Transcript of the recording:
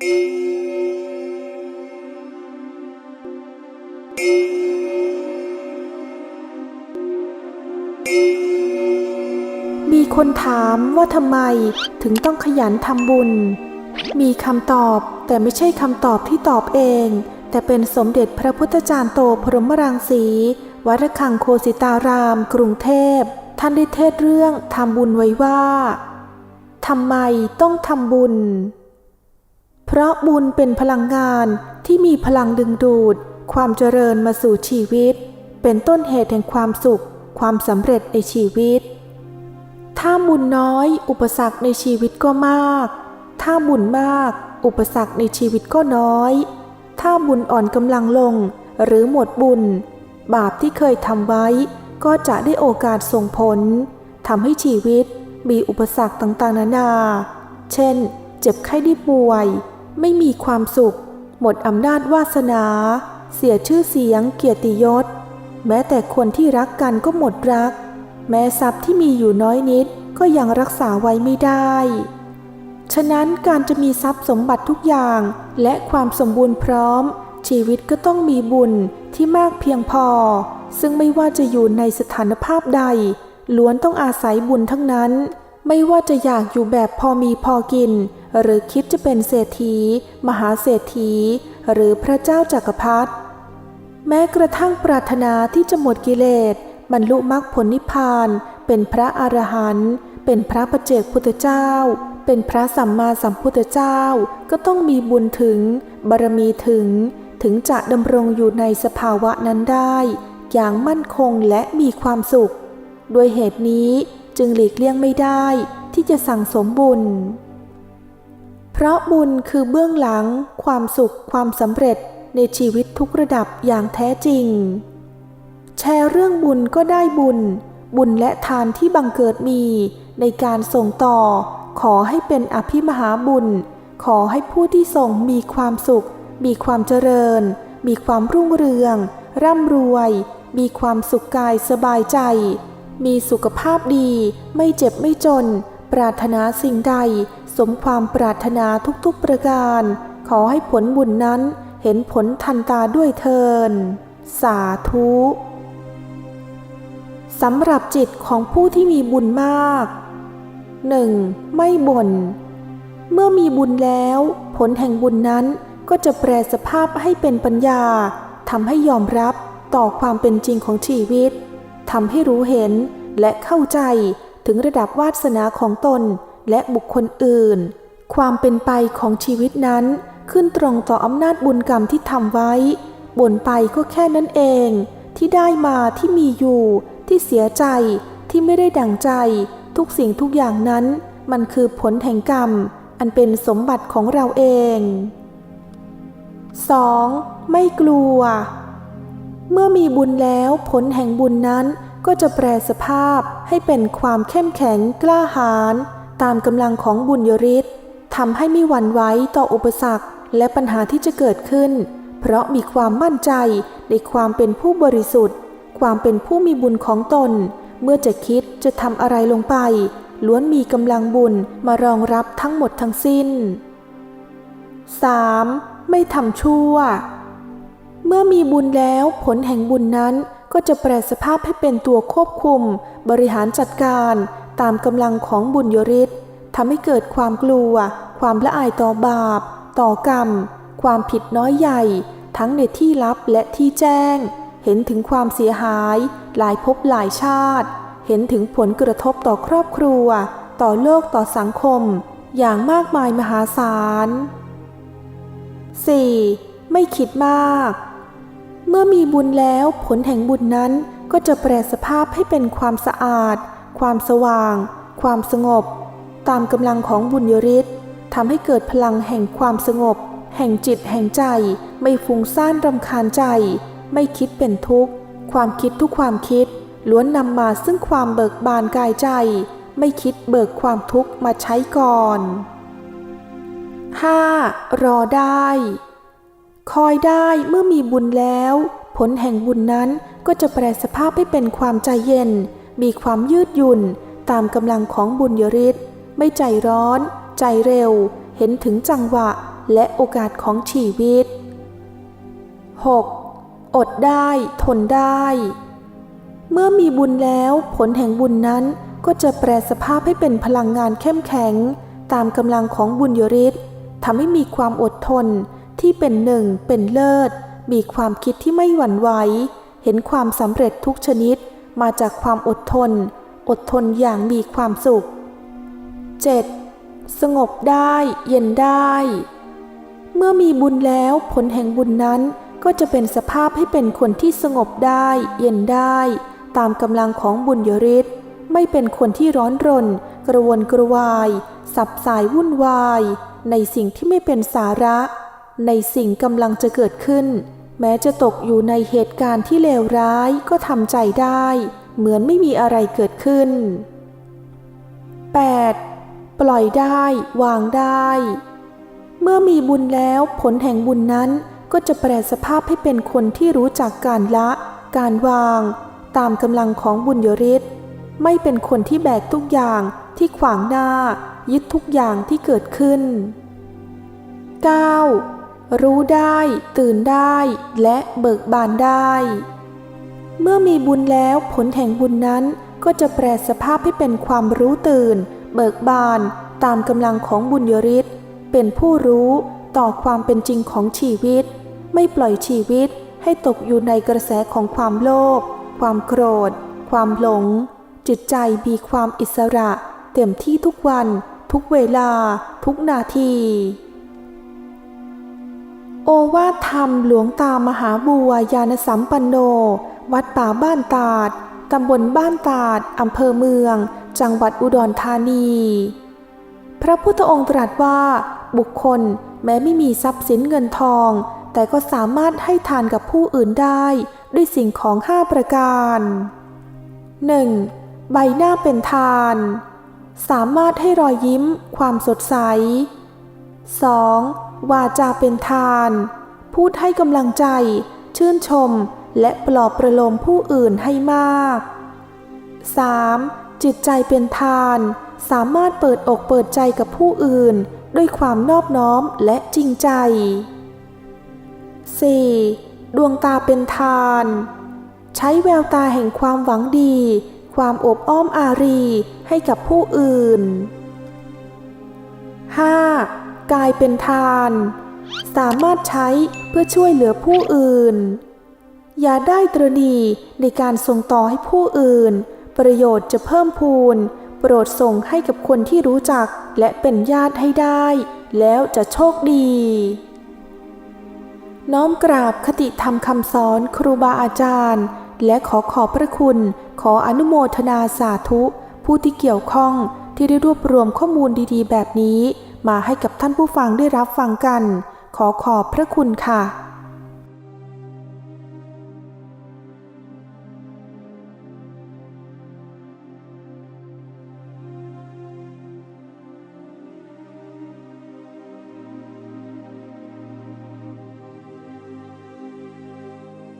มีคนถามว่าทำไมถึงต้องขยันทำบุญ มีคำตอบแต่ไม่ใช่คำตอบที่ตอบเอง แต่เป็นสมเด็จพระพุทธจารย์โตพรหมรังสี วัดระฆังโคสิตาราม กรุงเทพ ท่านได้เทศเรื่องทำบุญไว้ว่าทำไมต้องทำบุญ เพราะบุญเป็นพลังงานที่มีพลังดึงดูด ความเจริญมาสู่ชีวิต เป็นต้นเหตุแห่งความสุข ความสำเร็จในชีวิต ถ้าบุญน้อยอุปสรรคในชีวิตก็มาก ถ้าบุญมาก อุปสรรคในชีวิตก็น้อย ถ้าบุญอ่อนกำลังลง หรือหมดบุญ บาปที่เคยทำไว้ก็จะได้โอกาสส่งผลทำให้ชีวิตมีอุปสรรคต่างๆ นานา เช่น เจ็บไข้ได้ป่วย ไม่มีความสุข หมดอำนาจวาสนา เสียชื่อเสียงเกียรติยศ แม้แต่คนที่รักกันก็หมดรัก แม้ทรัพย์ที่มีอยู่น้อยนิดก็ยังรักษาไว้ไม่ได้ ฉะนั้นการจะมีทรัพย์สมบัติทุกอย่าง และความสมบูรณ์พร้อม ชีวิตก็ต้องมีบุญที่มากเพียงพอ ซึ่งไม่ว่าจะอยู่ในสถานภาพใด ล้วนต้องอาศัยบุญทั้งนั้น ไม่ว่าจะอยากอยู่แบบพอมีพอกิน หรือคิดจะเป็นเศรษฐี มหาเศรษฐี หรือพระเจ้าจากักรพรรดิแม้กระทั่งปรารถนาที่จะหมดกิเลสบรรลุมรรคผลนิพพาน เป็นพระอรหันต์เป็นพระประเจกพุทธเจ้า เป็นพระสัมมาสัมพุทธเจ้า ก็ต้องมีบุญถึง บารมีถึง ถึงจะดำรงอยู่ในสภาวะนั้นได้ อย่างมั่นคงและมีความสุข ด้วยเหตุนี้จึงหลีกเลี่ยงไม่ได้ที่จะสั่งสมบุญ เพราะบุญคือเบื้องหลัง ความสุขความสำเร็จในชีวิตทุกระดับอย่างแท้จริง แชร์เรื่องบุญก็ได้บุญ บุญและทานที่บังเกิดมีในการส่งต่อ ขอให้เป็นอภิมหาบุญ ขอให้ผู้ที่ส่งมีความสุข มีความเจริญ มีความรุ่งเรือง ร่ำรวย มีความสุขกายสบายใจ มีสุขภาพดี ไม่เจ็บไม่จน ปรารถนาสิ่งใด สมความปรารถนาทุกๆประการ ขอให้ผลบุญนั้นเห็นผลทันตาด้วยเทิน สาธุสำหรับจิตของผู้ที่มีบุญมาก 1. ไม่บน่น เมื่อมีบุญแล้ว ผลแห่งบุญนั้นก็จะแปลสภาพให้เป็นปัญญาทำให้ยอมรับต่อความเป็นจริงของชีวิตทำให้รู้เห็นและเข้าใจถึงระดับวาสนาของตน และบุคคลอื่น ความเป็นไปของชีวิตนั้นขึ้นตรงต่ออำนาจบุญกรรมที่ทำไว้บ่นไปก็แค่นั้นเอง ที่ได้มาที่มีอยู่ ที่เสียใจที่ไม่ได้ดั่งใจ ทุกสิ่งทุกอย่างนั้น มันคือผลแห่งกรรม อันเป็นสมบัติของเราเอง 2. ไม่กลัว เมื่อมีบุญแล้วผลแห่งบุญนั้นก็จะแปลสภาพให้เป็นความเข้มแข็งกล้าหาญ ตามกำลังของบุญยริศทำให้ไม่หวั่นไหวต่ออุปสรรคและปัญหาที่จะเกิดขึ้น เพราะมีความมั่นใจในความเป็นผู้บริสุทธิ์ ความเป็นผู้มีบุญของตน เมื่อจะคิดจะทำอะไรลงไป ล้วนมีกำลังบุญมารองรับทั้งหมดทั้งสิ้น 3. ไม่ทำชั่ว เมื่อมีบุญแล้วผลแห่งบุญนั้นก็จะแปลสภาพให้เป็นตัวควบคุม บริหารจัดการ ตามกำลังของบุญยริศทำให้เกิดความกลัว ความละอายต่อบาป ต่อกรรม ความผิดน้อยใหญ่ ทั้งในที่ลับและที่แจ้ง เห็นถึงความเสียหาย หลายภพหลายชาติ เห็นถึงผลกระทบต่อครอบครัว ต่อโลกต่อสังคม อย่างมากมายมหาศาล 4. ไม่คิดมาก เมื่อมีบุญแล้วผลแห่งบุญนั้นก็จะแปลสภาพให้เป็นความสะอาด ความสว่าง ความสงบ ตามกำลังของบุญยริศทำให้เกิดพลังแห่งความสงบ แห่งจิตแห่งใจ ไม่ฟุ้งซ่านรำคาญใจ ไม่คิดเป็นทุกข์ ความคิดทุกความคิด ล้วนนำมาซึ่งความเบิกบานกายใจ ไม่คิดเบิกความทุกข์มาใช้ก่อน 5. รอได้ คอยได้เมื่อมีบุญแล้ว ผลแห่งบุญนั้นก็จะแปลสภาพให้เป็นความใจเย็น มีความยืดหยุ่นตามกำลังของบุญยริศไม่ใจร้อน ใจเร็ว เห็นถึงจังหวะและโอกาสของชีวิต 6. อดได้ทนได้ เมื่อมีบุญแล้วผลแห่งบุญนั้นก็จะแปลสภาพให้เป็นพลังงานเข้มแข็ง ตามกำลังของบุญยริศทำให้มีความอดทนที่เป็นหนึ่งเป็นเลิศ มีความคิดที่ไม่หวั่นไหว เห็นความสำเร็จทุกชนิด มาจากความอดทน อดทนอย่างมีความสุข 7. สงบได้เย็นได้ เมื่อมีบุญแล้วผลแห่งบุญนั้นก็จะเป็นสภาพให้เป็นคนที่สงบได้ เย็นได้ ตามกำลังของบุญยริศไม่เป็นคนที่ร้อนรน กระวนกระวาย สับสายวุ่นวาย ในสิ่งที่ไม่เป็นสาระ ในสิ่งกำลังจะเกิดขึ้น แม้จะตกอยู่ในเหตุการณ์ที่เลวร้ายก็ทำใจได้ เหมือนไม่มีอะไรเกิดขึ้น 8. ปล่อยได้ วางได้ เมื่อมีบุญแล้วผลแห่งบุญนั้นก็จะแปลสภาพให้เป็นคนที่รู้จักการละ การวาง ตามกำลังของบุญยริศไม่เป็นคนที่แบกทุกอย่างที่ขวางหน้า ยึดทุกอย่างที่เกิดขึ้น 9. รู้ได้ ตื่นได้ และเบิกบานได้ เมื่อมีบุญแล้วผลแห่งบุญนั้นก็จะแปลสภาพให้เป็นความรู้ตื่น เบิกบาน ตามกำลังของบุญยริศเป็นผู้รู้ต่อความเป็นจริงของชีวิต ไม่ปล่อยชีวิตให้ตกอยู่ในกระแสของความโลภความโกรธ ความหลง จิตใจมีความอิสระ เต็มที่ทุกวัน ทุกเวลา ทุกนาที โอวาทธรรมหลวงตามหาบัวยานสัมปันโน วัดป่าบ้านตาด ตำบลบ้านตาด อำเภอเมือง จังหวัดอุดรธานี พระพุทธองค์ตรัสว่า บุคคลแม้ไม่มีทรัพย์สินเงินทอง แต่ก็สามารถให้ทานกับผู้อื่นได้ด้วยสิ่งของห้าประการ 1. ใบหน้าเป็นทาน สามารถให้รอยยิ้ม ความสดใส 2. วาจาเป็นทาน พูดให้กำลังใจ ชื่นชม และปลอบประโลมผู้อื่นให้มาก 3. จิตใจเป็นทาน สามารถเปิดอกเปิดใจกับผู้อื่น ด้วยความนอบน้อมและจริงใจ 4. ดวงตาเป็นทาน ใช้แววตาแห่งความหวังดี ความอบอ้อมอารีให้กับผู้อื่น 5. กายเป็นทาน สามารถใช้เพื่อช่วยเหลือผู้อื่น อย่าได้ตรณีในการส่งต่อให้ผู้อื่น ประโยชน์จะเพิ่มพูน โปรดส่งให้กับคนที่รู้จักและเป็นญาติให้ได้ แล้วจะโชคดี น้อมกราบคติธรรมคำสอนครูบาอาจารย์ และขอขอบพระคุณ ขออนุโมทนาสาธุ ผู้ที่เกี่ยวข้องที่ได้รวบรวมข้อมูลดีๆ แบบนี้ มาให้กับท่านผู้ฟังได้รับฟังกัน ขอขอบพระคุณค่ะ